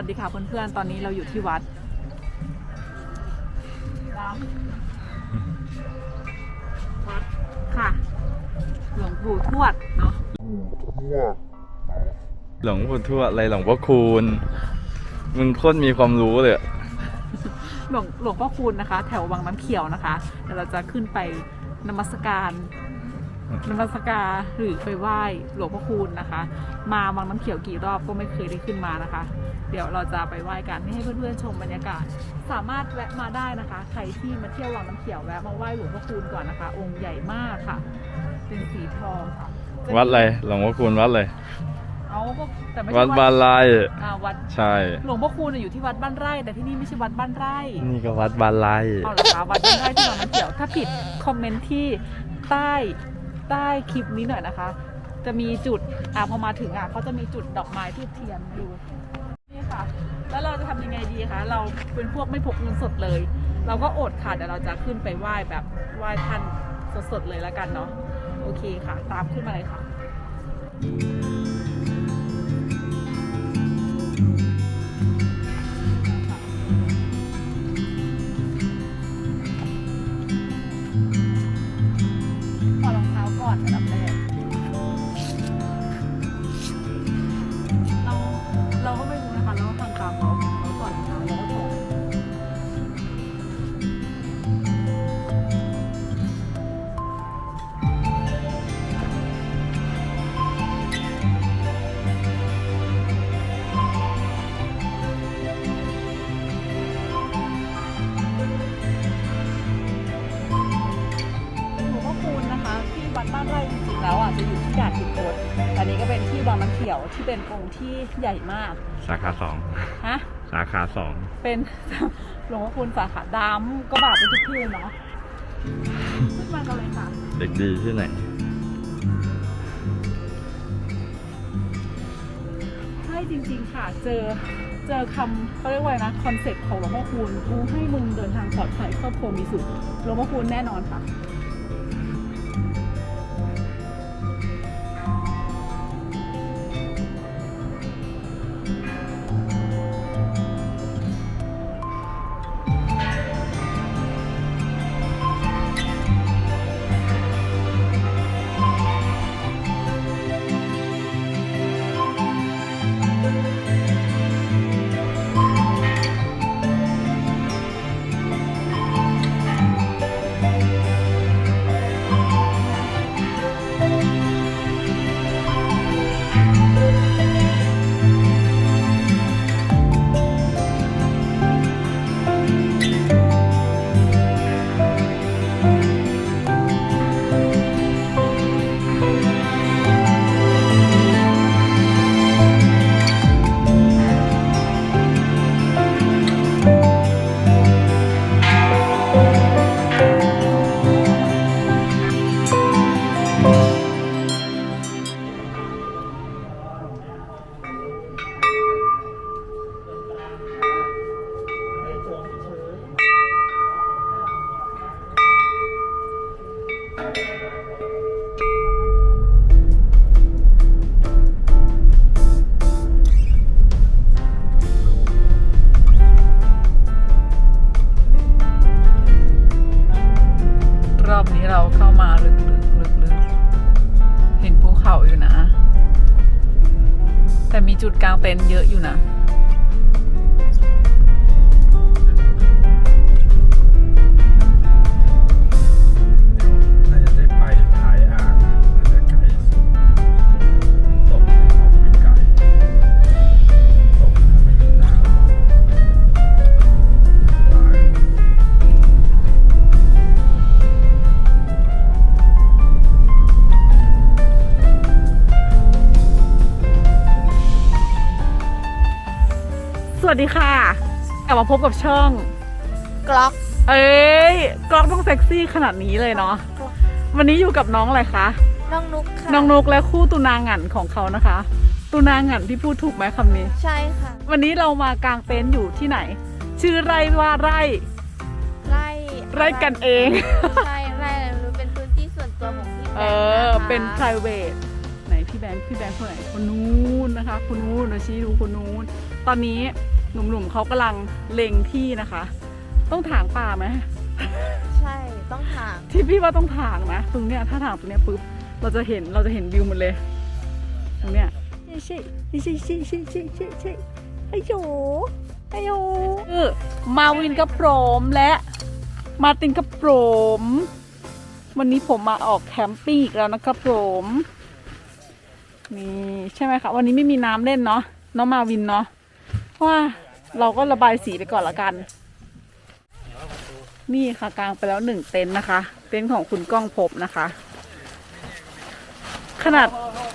วัสดีค่ะเพื่อนๆ ตอนนี้เราอยู่ที่วัด วัด ค่ะ หลวงปู่ทวดเนาะ หลวงปู่ทวดอะไรหลวงพ่อคูณ มึงโคตรมีความรู้เลยอะหลวงหลวงพ่อคูณนะคะ แถววังน้ำเขียวนะคะเดี๋ยวเราจะขึ้นไปนมัสการ นมัสการหรือไปไหว้หลวงพ่อคูณนะคะ มาวังน้ำเขียวกี่รอบก็ไม่เคยได้ขึ้นมานะคะ เดี๋ยวเราจะไปไหว้กันให้เพื่อนๆชมบรรยากาศ สามารถแวะมาได้นะคะ ใครที่มาเที่ยววังน้ำเขียวแวะมาไหว้หลวงพ่อคูณก่อนนะคะ องค์ใหญ่มากค่ะ เป็นสีทองค่ะจมีวัดอะไรหลวงพ่อคูณวัดอะไรเอาก็แต่ไม่ใช่วัดบานลายอ่าวัดใช่หลวงพ่อคูณน่ะอยู่ที่วัดบ้านไร่แต่ที่นี่ไม่ใช่วัดบ้านไร่นี่ก็วัดบานลายเอาละคะวัดบ้านไร่ที่วังน้ำเขียวถ้าผิดคอมเมนต์ที่ใต้ ใต้คลิปนี้หน่อยนะคะ จะมีจุดอ่าพอมาถึงอะเขาจะมีจุดดอกไม้ทูบเทียนดูนี่ค่ะ แล้วเราจะทำยังไงดีคะเราเป็นพวกไม่พกเงินสดเลย เราก็อดค่ะเดี๋ยวเราจะขึ้นไปไหว้แบบไหว้ท่านสดๆเลยแล้วกันเนาะโอเคค่ะ ตามขึ้นมาเลยค่ะ ขียวที่เป็นองค์ที่ใหญ่มากสาขาสองฮะสาขาสองเป็นหลวงพ่อคูณสาขาดำก็บาปไปทุกที่เลยเนาะขึ้นมากันเลยค่ะ เด็กดีที่ไหนใช่จริงๆค่ะเจอเจอคำเขาเรียกว่าอะไรนะคอนเซ็ปต์ของหลวงพ่อคูณกูให้มึงเดินทางปลอดภัยครอบครัวมีสุขหลวงพ่อคูณแน่นอนค่ะ รอบนี้เราเข้ามาลึกๆลึกๆเห็นภูเขาอยู่นะ แต่มีจุดกลางเต็นท์เยอะอยู่นะ ดีค่ะกลับมาพบกับช่อง กล็อกเอ้ยกล้องต้องเซ็กซี่ขนาดนี้เลยเนาะวันนี้อยู่กับน้องอะไรคะน้องนุกค่ะน้องนกและคู่ตุนางหงันของเขานะคะ ตุนางหงันที่พูดถูกไหมคำนี้ ใช่ค่ะ วันนี้เรามากางเต็นท์อยู่ที่ไหน ชื่อไร่ว่าไร่ ไร่ไร่กันเองใช่ไร่อะไรไม่รู้เป็นพื้นที่ส่วนตัวของพี่แบเองค์อนะคะเป็น private ไหนพี่แบงค์พี่แบงค์คนไหนคนนู้นนะคะคนนู้นนะชี้ดูคนนู้นตอนนี้ หนุ่มๆเขากำลังเล็งที่นะคะ ต้องถางป่าไหมใช่ต้องถางที่พี่ว่าต้องถางนะตรงเนี้ยถ้าถางตรงเนี้ยปุ๊บเราจะเห็นเราจะเห็นวิวหมดเลยตรงเนี้ยชิชิชิชิชิชิชิไอโยไอโยคือมาวินก็ะโปรมและมาตินก็ะโปรมวันนี้ผมมาออกแคมปิ้งอีกแล้วนะครับผมนี่ใช่ไหมคะวันนี้ไม่มีน้ำเล่นเนาะน้องมาวินเนาะ ว่าเราก็ระบายสีไปก่อนละกัน นี่ค่ะกลางไปแล้วหนึ่งเต็นท์นะคะ เต็นท์ของคุณก้องพบนะคะ ขนาด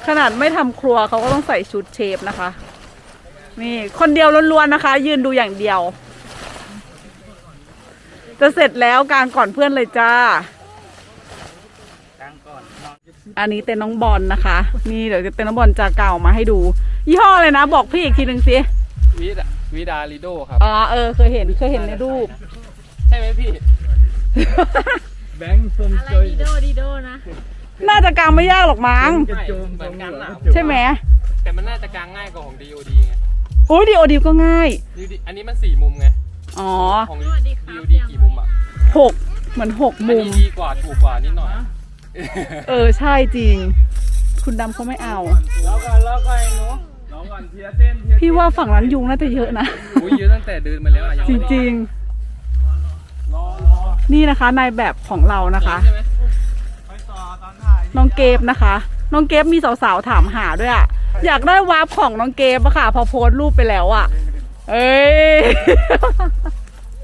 ขนาดไม่ทำครัวเขาก็ต้องใส่ชุดเชฟนะคะ นี่คนเดียวล้วนๆนะคะ ยืนดูอย่างเดียว จะเสร็จแล้วกลางก่อนเพื่อนเลยจ้าอันนี้เต็นน้องบอลนะคะ นี่เดี๋ยวจะเต็นน้องบอลจะเก่ามาให้ดู ยี่ห้ออะไรนะ บอกพี่อีกทีหนึ่งสิ วิดวิดาลิโดครับ อ๋อเออเคยเห็นเคยเห็นในรูป ใช่ไหมพี่ แบงค์ส้มอะไรจอยดีโดดีโดนะน่าจะกางไม่ยากหรอกมั้ง กระโจมเหมือนกันน่ะใช่ไหมแต่มันน่าจะกางง่ายกว่าของ DOD ไงโอ้ยดีโอดีก็ง่าย DOD อันนี้มันสี่มุมไง อ๋อของ DOD กี่มุมอะหกเหมือนหกอันมุม นี้ดีกว่าถูกกว่านิดหน่อย เออใช่จริง คุณดำเขาไม่เอา แล้วก่อนแล้วก่อนหนูน้อง ก่อนเทียร์เต้นเทียร์พี่ว่าฝั่งนั้นยุงน่าจะเยอะนะ อุ้ยเยอะตั้งแต่เดินมาแล้วอะยังจไม่ได้ริงรอรอๆ นี่นะคะนายแบบของเรานะคะ ใช่ไหมไปต่อตอนถ่ายน้องเกฟนะคะ น้องเกฟมีสาวๆถามหาด้วยอะอยากได้วาร์ปของน้องเกฟอะค่ะ พอโพสต์รูปไปแล้วอะเอ้ย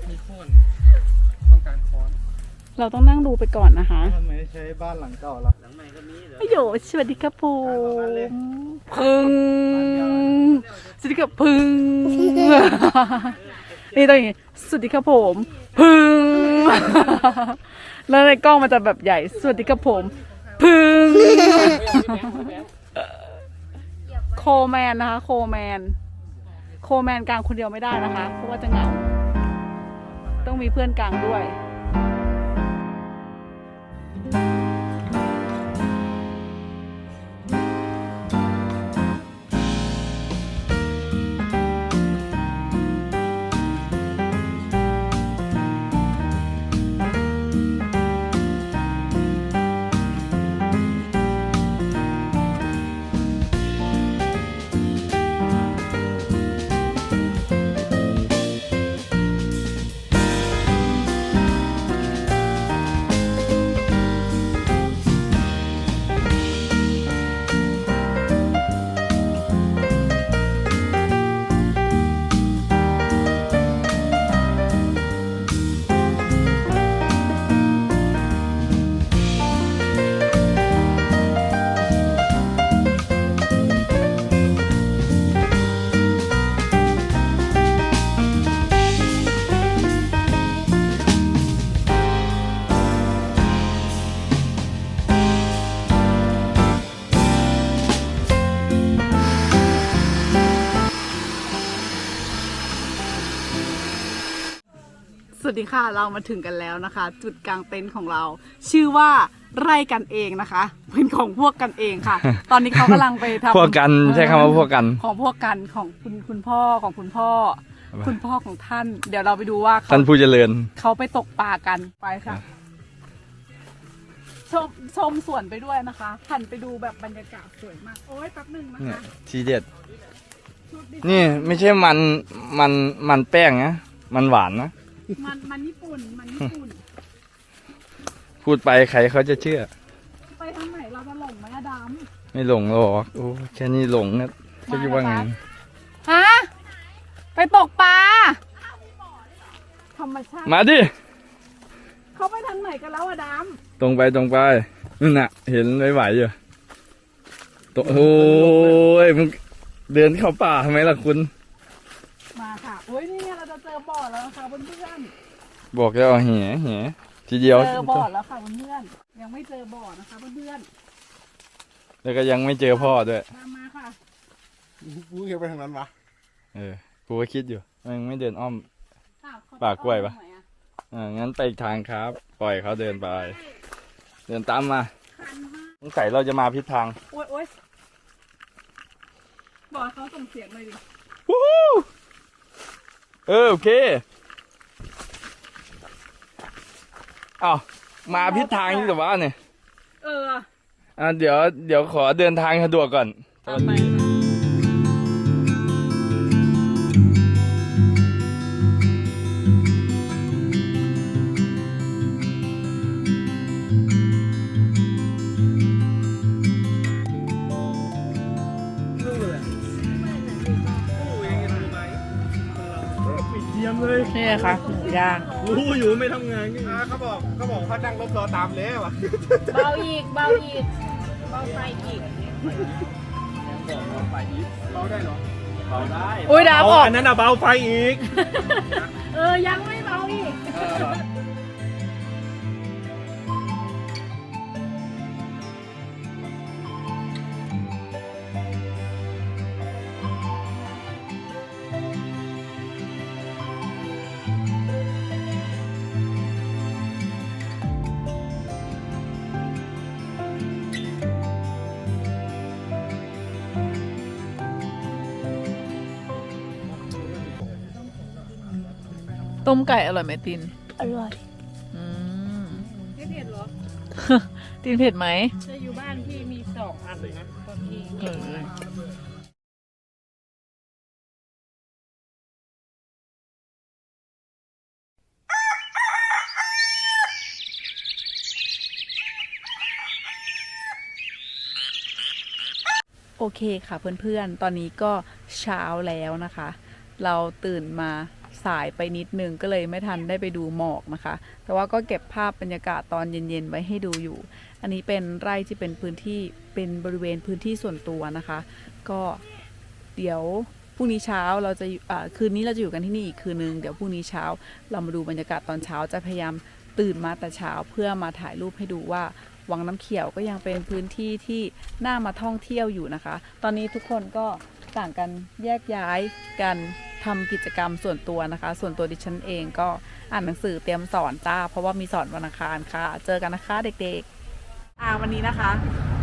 มีโคนต้องการค้อนเราต้องนั่งดูไปก่อนนะคะทำไมใช้บ้านหลังเก่าล่ะประโยชน์สวัสดีครับผม พึ่งสวัสดีครับพึ่ง นี่ต้องอย่างงี้สวัสดีครับผม พึ่ง แล้วในกล้องมันจะแบบใหญ่ สวัสดีครับผม พึ่ง โคแมนนะคะ โคแมน โคแมนกลางคนเดียวไม่ได้นะคะ เพราะว่าจะเหงา ต้องมีเพื่อนกลางด้วย ดีค่ะเรามาถึงกันแล้วนะคะ จุดกลางเต็นท์ของเรา ชื่อว่าไร่กันเองนะคะ เป็นของพวกกันเองค่ะ ตอนนี้เขากำลังไปทำพวกกันใช้คำว่าพวกกันของพวกกันของคุณคุณพ่อของคุณพ่อ คุณพ่อของท่าน เดี๋ยวเราไปดูว่าเขาท่านผู้เจริญเขาไปตกปลากันไปค่ะชมชมสวนไปด้วยนะคะหันไปดูแบบบรรยากาศสวยมากโอ้ยแป๊บหนึ่งนะเนี่ยคะทีเด็ดชุดดินี่ไม่ใช่มันมันมันแป้งนะมันหวานนะ มันมันญี่ปุ่น มันญี่ปุ่น พูดไปใครเขาจะเชื่อ ไปทางไหนเราจะหลงไหมอะดไม่หลงหรอกโอ้แค่นี้หลงนะจะคิดว่าไงำฮะ ไปตกปลา ธรรมชาติ มาดิ เขาไปทางไหนกันแล้วอะดตรงไปตรงไปนั่นน่ะ เห็นไหวๆอยู่ตัวโอ้ยมึงเดินเข้าป่าทำไมล่ะคุณำมาค่ะโอ้ยนี่ไง เราจะเจอบ่อแล้วนะคะเพื่อนบอกแล้วเอาแห่แห่ทีเดียวๆเจอบ่อแล้วค่ะเพื่อนๆยังไม่เจอบ่อนะคะเพื่อนแล้วก็ยังไม่เจอพ่อด้วยๆตามมาค่ะกูเขียนไปทางนั้นวะเออกูก็คิดอยู่มันไม่เดินอ้อมอ้าวเขาปากกล้วยปะตรงไหนออ่างั้นไปอีกทางครับ ปล่อยเขาเดินไป เดินตามมาคันมากสงสัยเราจะมาพิษทางโอ๊ยโอ๊ยบอกให้เขาส่งเสียงเลยดิ เออโอเคอ้าวมาพิษทางนี่แต่ว่าเนี่ย เอออะเดี๋ยวเดี๋ยวขอเดินทางสะดวกก่อน ตามไปปิ นี่ค่ะหมูย่าง รู้อยู่ไม่ทำงานกันเขาบอกเขาบอกเขานั่งรถรอตามแล้วอะเบาอีก เบาอีก เบาไฟอีกเบาได้เหรอเบาได้อุ้ยดาบออก อันนั้นอะเบาไฟอีก เออ ยังไม่เบาอีก ต้มไก่อร่อยไหมติน อร่อย อืม ไม่เผ็ดหรอตินเผ็ดไหม จะอยู่บ้านพี่มีสองอันนะตอนพี่เออ โอเคค่ะเพื่อนๆ ตอนนี้ก็เช้าแล้วนะคะ เราตื่นมา สายไปนิดนึงก็เลยไม่ทันได้ไปดูหมอกนะคะ แต่ว่าก็เก็บภาพบรรยากาศตอนเย็นๆไว้ให้ดูอยู่ อันนี้เป็นไร่ที่เป็นพื้นที่เป็นบริเวณพื้นที่ส่วนตัวนะคะ ก็เดี๋ยวพรุ่งนี้เช้าเราจะคืนนี้เราจะอยู่กันที่นี่อีกคืนนึงเดี๋ยวพรุ่งนี้เช้าเรามาดูบรรยากาศตอนเช้าจะพยายามตื่นมาแต่เช้าเพื่อมาถ่ายรูปให้ดูว่าวังน้ำเขียวก็ยังเป็นพื้นที่ที่น่ามาท่องเที่ยวอยู่นะคะ ตอนนี้ทุกคนก็ ต่างกันแยกย้ายกันทำกิจกรรมส่วนตัวนะคะ ส่วนตัวดิฉันเองก็อ่านหนังสือเตรียมสอนจ้า เพราะว่ามีสอนวันอังคารค่ะ เจอกันนะคะเด็กๆอ่าวันนี้นะคะ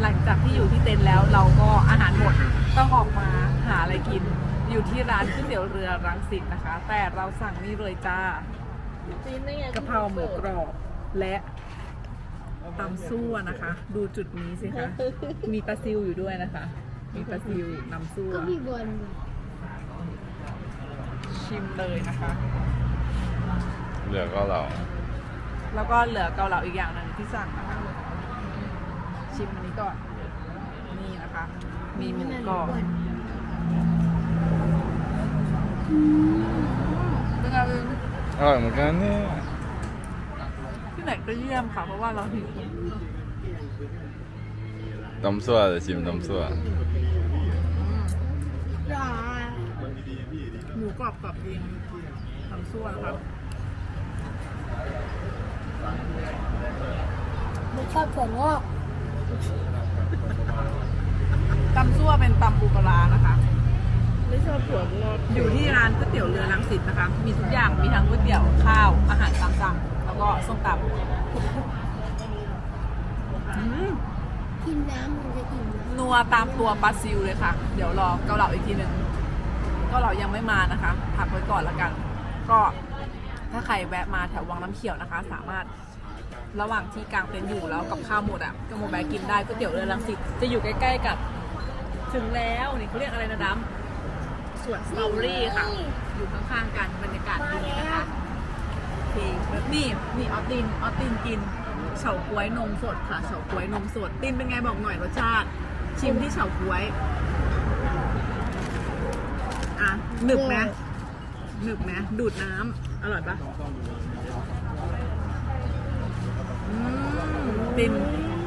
หลังจากที่อยู่ที่เต็นท์แล้วเราก็อาหารหมดต้องออกมาหาอะไรกิน อยู่ที่ร้านก๋วยเตี๋ยวเรือรังสิตนะคะ แต่เราสั่งนี่เลยจ้าจีนได้ไงกะเพราหมูกรอบและตำซั่วนะคะ ดูจุดนี้สิคะมีปลาซิวอยู่ด้วยนะคะ มีปลาซิวนำซั่วก็มีบนชิมเลยนะคะ เหลือก็เราแล้วก็เหลือเกาเหลาอีกอย่างหนึ่งที่สั่งนะคะ ชิมอันนี้ก่อน นี่นะคะ มีหมูกรอบเป็นไงเป็นอร่อยเหมือนกันเนี่ยที่ไหนก็เยี่ยมค่ะ เพราะว่าเราหิวตำซั่วเดี๋ยวชิมตำซั่ว หมูกรอบกรอบจริงตำซั่วนะครับไม่ชอบถั่วงอกตำซั่วเป็นตำปูปลาร้านะคะ ไม่ชอบถั่วงอกอยู่ที่ร้านก๋วยเตี๋ยวเรือรังสิตนะคะ มีทุกอย่าง มีทั้งก๋วยเตี๋ยวข้าว อาหารตามสั่ง แล้วก็ส้มตำอืมกิ นน้ำมันจะอิ่มนะนัวตามตัวปลาซิวเลยค่ะ เดี๋ยวรอเกาเหลาอีกทีหนึ่งเกาเหลายังไม่มานะคะพักไว้ก่อนละกัน ก็ถ้าใครแวะมาแถววังน้ำเขียวนะคะ สามารถระหว่างที่กลางเต็นท์อยู่แล้วกับข้าวหมดอะก็มาแวะกินได้ก๋วยเตี๋ยวเรือรังสิตจะอยู่ใกล้ๆกับ ถึงแล้วนี่เขาเรียกอะไรนะดำสวนสตรอเบอรี่ค่ะ อยู่ข้างๆกันบรรยากาศดีนะคะโอเคนี่นี่ออตินออตินกิน เฉาก๊วยนมสดค่ะเฉาก๊วยนมสดตินเป็นไงบอกหน่อยรสชาติ ชิมที่เฉาก๊วย อะหนึบไหมหนึบไหมดูดน้ำอร่อยปะอืมติน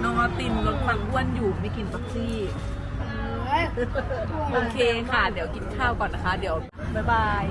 นองออสตินลดความอ้วนอยู่ไม่กินปักซี่โอเคค่ะ เดี๋ยวกินข้าวก่อนนะคะ เดี๋ยว บ๊ายบาย